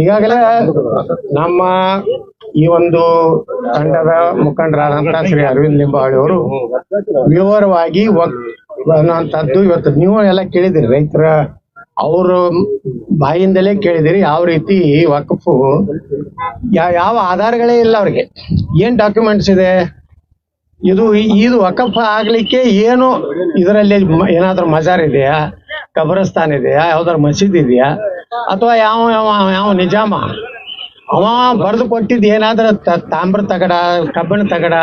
ಈಗಾಗಲೇ ನಮ್ಮ ಈ ಒಂದು ತಂಡದ ಮುಖಂಡರಾದಂತ ಶ್ರೀ ಅರವಿಂದ್ ಲಿಂಬಾವಳಿ ಅವರು ವಿವರವಾಗಿ ಅನ್ನುವಂಥದ್ದು ಇವತ್ತು ನೀವು ಎಲ್ಲ ಕೇಳಿದಿರಿ ರೈತರ ಅವರು ಬಾಯಿಂದಲೇ ಕೇಳಿದಿರಿ ಯಾವ ರೀತಿ ವಕಫು ಯಾವ ಆಧಾರಗಳೇ ಇಲ್ಲ ಅವ್ರಿಗೆ. ಏನ್ ಡಾಕ್ಯುಮೆಂಟ್ಸ್ ಇದೆ? ಇದು ಇದು ವಕಫ್ ಆಗ್ಲಿಕ್ಕೆ ಏನು ಇದರಲ್ಲಿ ಏನಾದ್ರೂ ಮಜಾರ್ ಇದೆಯಾ ಕಬ್ರಸ್ತಾನ್ ಇದೆಯಾ? ಯಾವ್ದಾರ ಮಸೀದ್ ಇದೆಯಾ? ಅಥವಾ ಯಾವ ಯಾವ ಯಾವ ನಿಜಾಮ? ಅವ ಬರೆದು ಕೊಟ್ಟಿದ್ ಏನಾದ್ರ ತಾಮ್ರ ತಗಡ, ಕಬ್ಬಿಣ ತಗಡ,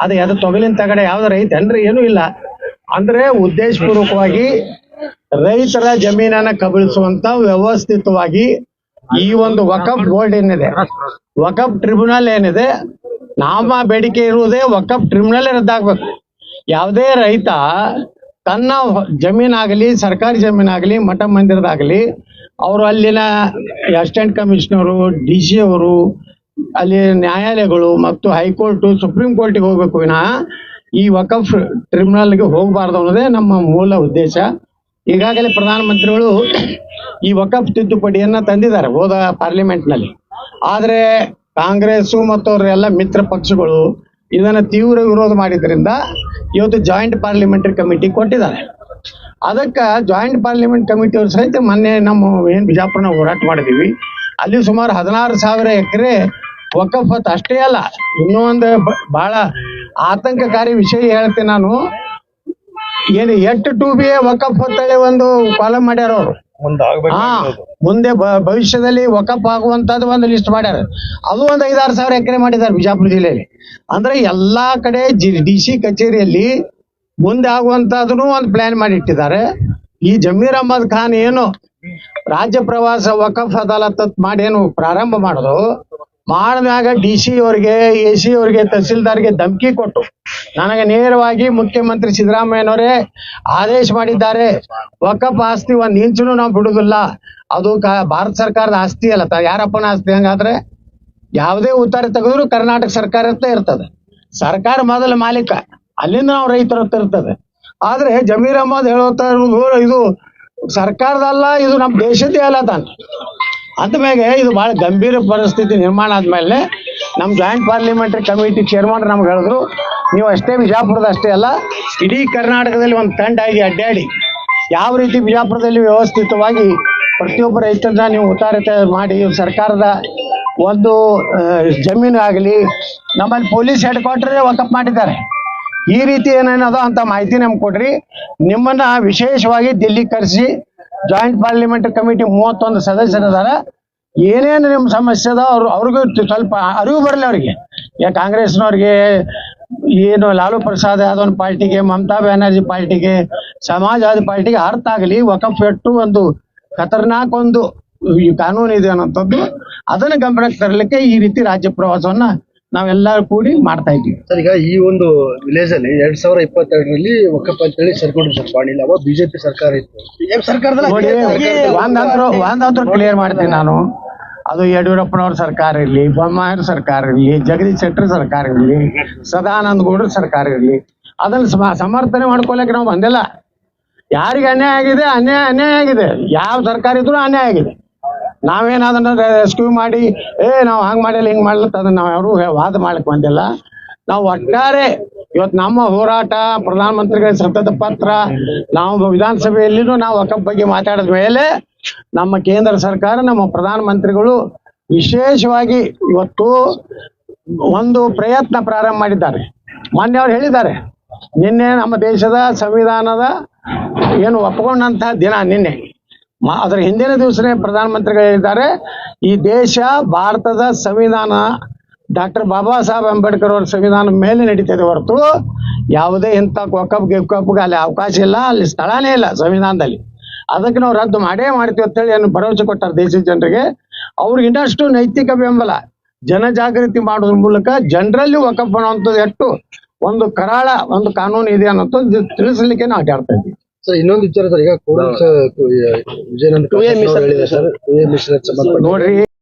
ಅದು ಯಾವ್ದು ತೊಗಲಿನ ತಗಡ ಯಾವ್ದಾರ ಅಂದ್ರೆ ಏನು ಇಲ್ಲ. ಅಂದ್ರೆ ಉದ್ದೇಶಪೂರ್ವಕವಾಗಿ ರೈತರ ಜಮೀನನ್ನ ಕಬಳಿಸುವಂತ ವ್ಯವಸ್ಥಿತವಾಗಿ ಈ ಒಂದು ವಕಫ್ ಬೋರ್ಡ್ ಏನಿದೆ, ವಕಫ್ ಟ್ರಿಬ್ಯುನಲ್ ಏನಿದೆ, ನಾಮ ಬೇಡಿಕೆ ಇರುವುದೇ ವಕಫ್ ಟ್ರಿಬ್ಯುನಲ್ ರದ್ದಾಗ್ಬೇಕು. ಯಾವುದೇ ರೈತ ತನ್ನ ಜಮೀನಾಗಲಿ, ಸರ್ಕಾರಿ ಜಮೀನಾಗಲಿ, ಮಠ ಮಂದಿರದಾಗಲಿ, ಅವರು ಅಲ್ಲಿನ ಅಸಿಸ್ಟೆಂಟ್ ಕಮಿಷನರು, ಡಿ ಸಿ ಅವರು, ಅಲ್ಲಿ ನ್ಯಾಯಾಲಯಗಳು ಮತ್ತು ಹೈಕೋರ್ಟ್, ಸುಪ್ರೀಂ ಕೋರ್ಟಿಗೆ ಹೋಗ್ಬೇಕು ವಿನಃ ಈ ವಕಫ್ ಟ್ರಿಬ್ಯುನಲ್ಗೆ ಹೋಗಬಾರ್ದು ಅನ್ನೋದೇ ನಮ್ಮ ಮೂಲ ಉದ್ದೇಶ. ಈಗಾಗಲೇ ಪ್ರಧಾನಮಂತ್ರಿಗಳು ಈ ವಕಫ್ ತಿದ್ದುಪಡಿಯನ್ನ ತಂದಿದ್ದಾರೆ ಹೋದ ಪಾರ್ಲಿಮೆಂಟ್ನಲ್ಲಿ ಆದ್ರೆ ಕಾಂಗ್ರೆಸ್ ಮತ್ತು ಅವರೆಲ್ಲ ಮಿತ್ರ ಪಕ್ಷಗಳು ಇದನ್ನ ತೀವ್ರ ವಿರೋಧ ಮಾಡಿದ್ರಿಂದ ಇವತ್ತು ಜಾಯಿಂಟ್ ಪಾರ್ಲಿಮೆಂಟರಿ ಕಮಿಟಿ ಕೊಟ್ಟಿದ್ದಾರೆ. ಅದಕ್ಕ ಜಾಯಿಂಟ್ ಪಾರ್ಲಿಮೆಂಟ್ ಕಮಿಟಿ ಅವ್ರ ಸಹಿತ ಮೊನ್ನೆ ನಮ್ಮ ಏನು ಬಿಜಾಪುರನ ಹೋರಾಟ ಮಾಡಿದೀವಿ. ಅಲ್ಲಿ ಸುಮಾರು ಹದಿನಾರು ಸಾವಿರ ಎಕರೆ ಅತ್ ಅಷ್ಟೇ ಅಲ್ಲ, ಇನ್ನೂ ಒಂದು ಬಹಳ ಆತಂಕಕಾರಿ ವಿಷಯ ಹೇಳ್ತೀನಿ ನಾನು. ಏನು ಎಟ್ ಟೂ ಬಿ ವಕಫ್ ಅಂತೇಳಿ ಒಂದು ಕಾಲಂ ಮಾಡ್ಯಾರ ಅವರು. ಹಾ ಮುಂದೆ ಭವಿಷ್ಯದಲ್ಲಿ ವಕಫ್ ಆಗುವಂತದ್ದು ಒಂದು ಲಿಸ್ಟ್ ಮಾಡ್ಯಾರ. ಅದು ಒಂದ್ ಐದಾರು ಸಾವಿರ ಎಕರೆ ಮಾಡಿದ್ದಾರೆ ಬಿಜಾಪುರ ಜಿಲ್ಲೆಯಲ್ಲಿ. ಅಂದ್ರೆ ಎಲ್ಲಾ ಕಡೆ ಡಿ ಸಿ ಕಚೇರಿಯಲ್ಲಿ ಮುಂದೆ ಆಗುವಂತದನ್ನು ಒಂದು ಪ್ಲಾನ್ ಮಾಡಿ ಇಟ್ಟಿದ್ದಾರೆ ಈ ಜಮೀರ್ ಅಹಮದ್ ಖಾನ್ ಏನು ರಾಜ್ಯ ಪ್ರವಾಸ ವಕಫ್ ಅದಾಲತ್ ಮಾಡಿ ಏನು ಪ್ರಾರಂಭ ಮಾಡೋದು ಮಾಡಿದಾಗ ಡಿ ಸಿ ಅವರಿಗೆ ಎ ಸಿ ಅವ್ರಿಗೆ, ತಹಸೀಲ್ದಾರ್ಗೆ ಧಮಕಿ ಕೊಟ್ಟು ನನಗೆ ನೇರವಾಗಿ ಮುಖ್ಯಮಂತ್ರಿ ಸಿದ್ದರಾಮಯ್ಯನವರೇ ಆದೇಶ ಮಾಡಿದ್ದಾರೆ. ಒಕ್ಕಪ್ಪ ಆಸ್ತಿ ಒಂದ್ ಇಂಚನು ನಾವು ಬಿಡುದಿಲ್ಲ. ಅದು ಭಾರತ ಸರ್ಕಾರದ ಆಸ್ತಿ ಅಲ್ಲ. ಯಾರಪ್ಪನ ಆಸ್ತಿ ಹಂಗಾದ್ರೆ ಯಾವುದೇ ಉತ್ತರ ತೆಗೆದ್ರು ಕರ್ನಾಟಕ ಸರ್ಕಾರ ಅಂತ ಇರ್ತದೆ. ಸರ್ಕಾರ ಮೊದಲ ಮಾಲೀಕ. ಅಲ್ಲಿಂದ ನಾವು ರೈತರ ಹತ್ರ ಇರ್ತದೆ. ಆದ್ರೆ ಜಮೀರ್ ಅಹಮದ್ ಇರುವುದು ಇದು ಸರ್ಕಾರದಲ್ಲ, ಇದು ನಮ್ಮ ದೇಶದ್ದೇ ಅಲ್ಲ ತಾನು. ಅಂದಮೇಲೆ ಇದು ಬಹಳ ಗಂಭೀರ ಪರಿಸ್ಥಿತಿ ನಿರ್ಮಾಣ ಆದ್ಮೇಲೆ ನಮ್ಮ ಜಾಯಿಂಟ್ ಪಾರ್ಲಿಮೆಂಟರಿ ಕಮಿಟಿ ಚೇರ್ಮನ್ ನಮ್ಗೆ ಹೇಳಿದ್ರು, ನೀವು ಅಷ್ಟೇ ಬಿಜಾಪುರದ ಅಷ್ಟೇ ಅಲ್ಲ, ಇಡೀ ಕರ್ನಾಟಕದಲ್ಲಿ ಒಂದು ತಂಡ ಆಗಿ ಅಡ್ಡಾಡಿ. ಯಾವ ರೀತಿ ಬಿಜಾಪುರದಲ್ಲಿ ವ್ಯವಸ್ಥಿತವಾಗಿ ಪ್ರತಿಯೊಬ್ಬ ರೈತರನ್ನ ನೀವು ಉತ್ತಾರತೆ ಮಾಡಿ, ಸರ್ಕಾರದ ಒಂದು ಜಮೀನು ಆಗಲಿ, ನಮ್ಮಲ್ಲಿ ಪೊಲೀಸ್ ಹೆಡ್ ಕ್ವಾರ್ಟರ್ ವಕಪ್ ಮಾಡಿದ್ದಾರೆ. ಈ ರೀತಿ ಏನೇನದೋ ಅಂತ ಮಾಹಿತಿ ನಮ್ಗೆ ಕೊಡ್ರಿ. ನಿಮ್ಮನ್ನ ವಿಶೇಷವಾಗಿ ದಿಲ್ಲಿ ಕರೆಸಿ ಜಾಯಿಂಟ್ ಪಾರ್ಲಿಮೆಂಟ್ ಕಮಿಟಿ ಮೂವತ್ತೊಂದು ಸದಸ್ಯರಿದ್ದಾರೆ. ಏನೇನು ನಿಮ್ಮ ಸಮಸ್ಯೆ ಅದ ಅವ್ರು ಅವ್ರಿಗೂ ಸ್ವಲ್ಪ ಅರಿವು ಬರಲಿ ಅವ್ರಿಗೆ. ಯಾ ಕಾಂಗ್ರೆಸ್ನವ್ರಿಗೆ ಏನು ಲಾಲು ಪ್ರಸಾದ್ ಯಾದವ್ ಪಾರ್ಟಿಗೆ, ಮಮತಾ ಬ್ಯಾನರ್ಜಿ ಪಾರ್ಟಿಗೆ, ಸಮಾಜವಾದಿ ಪಾರ್ಟಿಗೆ ಅರ್ಥ ಆಗಲಿ. ವಕಫ್ ಎಟ್ಟು ಒಂದು ಖತರ್ನಾಕ್ ಒಂದು ಕಾನೂನು ಇದೆ ಅನ್ನೋಂಥದ್ದು. ಅದನ್ನ ಗಮನಕ್ಕೆ ತರಲಿಕ್ಕೆ ಈ ರೀತಿ ರಾಜ್ಯ ಪ್ರವಾಸವನ್ನ ನಾವೆಲ್ಲರೂ ಕೂಡಿ ಮಾಡ್ತಾ ಇದ್ದೀವಿ. ಸರ್ ಈಗ ಈ ಒಂದು ವಿಲೇಜ್ ಅಲ್ಲಿ ಎರಡ್ ಸಾವಿರ ಇಪ್ಪತ್ತೆರಡರಲ್ಲಿ ಒಕ್ಕಪ್ಪ ಅಂತೇಳಿ ಸರ್ಕೊಂಡು ಸರ್ ಪಾಣಿಲ್ಲ ಅವಾಗ ಬಿಜೆಪಿ ಸರ್ಕಾರ ಇತ್ತು. ಸರ್ಕಾರದಲ್ಲಿ? ಕ್ಲಿಯರ್ ಮಾಡ್ತೀನಿ ನಾನು. ಅದು ಯಡಿಯೂರಪ್ಪನವ್ರ ಸರ್ಕಾರ ಇರಲಿ ಬೊಮ್ಮಾಯರ್ ಸರ್ಕಾರ ಇರಲಿ ಜಗದೀಶ್ ಶೆಟ್ಟರ್ ಸರ್ಕಾರ ಇರಲಿ ಸದಾನಂದ ಗೌಡ್ರ ಸರ್ಕಾರ ಇರಲಿ ಅದನ್ನ ಸಮರ್ಥನೆ ಮಾಡ್ಕೊಳಕ್ಕೆ ನಾವು ಬಂದಿಲ್ಲ. ಯಾರಿಗೆ ಅನ್ಯಾಯ ಆಗಿದೆ? ಅನ್ಯಾಯ ಅನ್ಯಾಯ ಆಗಿದೆ. ಯಾವ ಸರ್ಕಾರ ಇದ್ರೂ ಅನ್ಯಾಯ ಆಗಿದೆ. ನಾವೇನ್ ಅದನ್ನ ರೆಸ್ಕ್ಯೂ ಮಾಡಿ, ಏ, ನಾವು ಹಂಗ್ ಮಾಡಿಲ್ಲ, ಹಿಂಗ್ ಮಾಡ್ಲತ್ತ ಅದನ್ನ ನಾವು ಯಾರು ವಾದ ಮಾಡಕ್ ಬಂದಿಲ್ಲ. ನಾವು ಒಟ್ಟಾರೆ ಇವತ್ತು ನಮ್ಮ ಹೋರಾಟ, ಪ್ರಧಾನಮಂತ್ರಿಗಳ ಸತತ ಪತ್ರ, ನಾವು ವಿಧಾನಸಭೆಯಲ್ಲಿನೂ ನಾವು ವಕಫ್ ಬಗ್ಗೆ ಮಾತಾಡಿದ ಮೇಲೆ ನಮ್ಮ ಕೇಂದ್ರ ಸರ್ಕಾರ, ನಮ್ಮ ಪ್ರಧಾನಮಂತ್ರಿಗಳು ವಿಶೇಷವಾಗಿ ಇವತ್ತು ಒಂದು ಪ್ರಯತ್ನ ಪ್ರಾರಂಭ ಮಾಡಿದ್ದಾರೆ. ಮೊನ್ನೆ ಅವ್ರು ಹೇಳಿದ್ದಾರೆ, ನಿನ್ನೆ ನಮ್ಮ ದೇಶದ ಸಂವಿಧಾನದ ಏನು ಒಪ್ಕೊಂಡಂತಹ ದಿನ ನಿನ್ನೆ. ಅದರ ಹಿಂದಿನ ದಿವಸನೇ ಪ್ರಧಾನಮಂತ್ರಿಗಳು ಹೇಳಿದ್ದಾರೆ, ಈ ದೇಶ ಭಾರತದ ಸಂವಿಧಾನ, ಡಾಕ್ಟರ್ ಬಾಬಾ ಸಾಹೇಬ್ ಅಂಬೇಡ್ಕರ್ ಅವರ ಸಂವಿಧಾನ ಮೇಲೆ ನಡೀತದೆ ಹೊರತು ಯಾವುದೇ ಇಂಥ ಕೊಕ್ಕಪ್ ಗಿಕ್ಕಪ್ಗೆ ಅಲ್ಲಿ ಅವಕಾಶ ಇಲ್ಲ, ಅಲ್ಲಿ ಸ್ಥಳನೇ ಇಲ್ಲ ಸಂವಿಧಾನದಲ್ಲಿ. ಅದಕ್ಕೆ ನಾವು ರದ್ದು ಮಾಡೇ ಮಾಡ್ತೀವಿ ಅಂತೇಳಿ ಏನು ಭರವಸೆ ಕೊಟ್ಟಾರೆ ದೇಶದ ಜನರಿಗೆ. ಅವ್ರಿಗೆ ಇನ್ನಷ್ಟು ನೈತಿಕ ಬೆಂಬಲ ಜನಜಾಗೃತಿ ಮಾಡೋದ್ರ ಮೂಲಕ ಜನರಲ್ಲಿ ಒಕ್ಕಪ್ಪ ಅನ್ನುವಂಥದ್ದು ಎಷ್ಟು, ಒಂದು ಕರಾಳ, ಒಂದು ಕಾನೂನು ಇದೆ ಅನ್ನೋದು ತಿಳಿಸ್ಲಿಕ್ಕೆ ನಾವು ಸರ್ ಇನ್ನೊಂದು ವಿಚಾರ ಸರ್ ಈಗ ಕೋವಿಡ್ ವಿಜಯನಂದ ಹೇಳಿದೆ ಸರ್. ಟು ಎ ಮಿಷನ್ ಸಂಬಂಧಪಟ್ಟ ನೋಡ್ರಿ